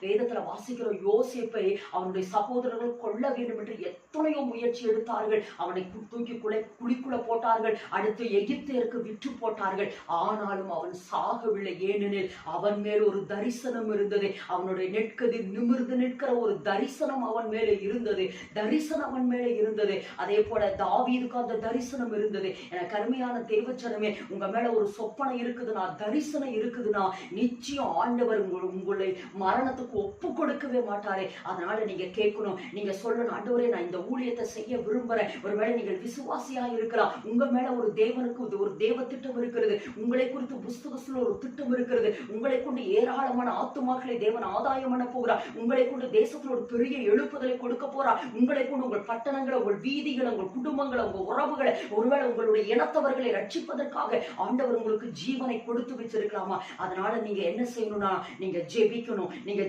வேதத்துல வாசிக்கிற யோசிப்பை அவனுடைய சகோதரர்கள் கொள்ள வேண்டும் என்று எத்தனையோ முயற்சி எடுத்தார்கள். அவனை தூக்கி குலை குழிக்குள்ள போட்டார்கள். அடுத்து எகிப்தியருக்கு விற்று போட்டார்கள். ஆனாலும் அவன் சாகவில்லை. ஏனெனில் அவன் மேல் ஒரு தரிசனம் இருந்தது. அவனுடைய நெற்கதி நிமிர்ந்து நிற்கிற ஒரு தரிசனம் அவன் மேலே இருந்தது. தரிசனம் அவன் மேலே இருந்தது. அதே போல தாவீதுக்கு அந்த தரிசனம் இருந்தது. எனக்கு கருமையான தேவச்சனமே உங்க மேல ஒரு சொப்பனை இருக்குதுன்னா தரிசனம் இருக்குதுன்னா நிச்சயம் ஆண்டவர் உங்கள் மரணத்துக்கு ஒப்பு கொடுக்கவே மாட்டாரே. அதனால நீங்க கேட்கணும். நீங்க சொல்லணும் ஆண்டவரே நான் இந்த ஊழியத்தை செய்ய விரும்புறேன். ஒருவேளை நீங்கள் விசுவாசியா இருக்கலாம். உங்க மேல ஒரு தேவனுக்கு இது ஒரு தேவ திட்டம் இருக்கிறது. உங்களை குறித்து புஸ்தகத்துல ஒரு திட்டம் இருக்கிறது. உங்களை கொண்டு ஏராளமான ஆத்துமாக்களை தேவன் ஆதாயம் பண்ண போகிறார். உங்களை கொண்டு தேசத்துல ஒரு பெரிய எழுப்புதலை கொடுக்க போறார். உங்களை கொண்டு உங்கள் பட்டணங்களை உங்கள் வீதிகளை உங்கள் குடும்பங்களை உங்க உறவுகளை ஒருவேளை உங்களுடைய இனத்தவர்களை ரட்சிப்பதற்காக ஆண்டவர் உங்களுக்கு ஜீவனை கொடுத்து வச்சிருக்கலாமா? அதனால நீங்க என்ன செய்யணும்னா நீங்க ஜெபிக்கணும். நீங்க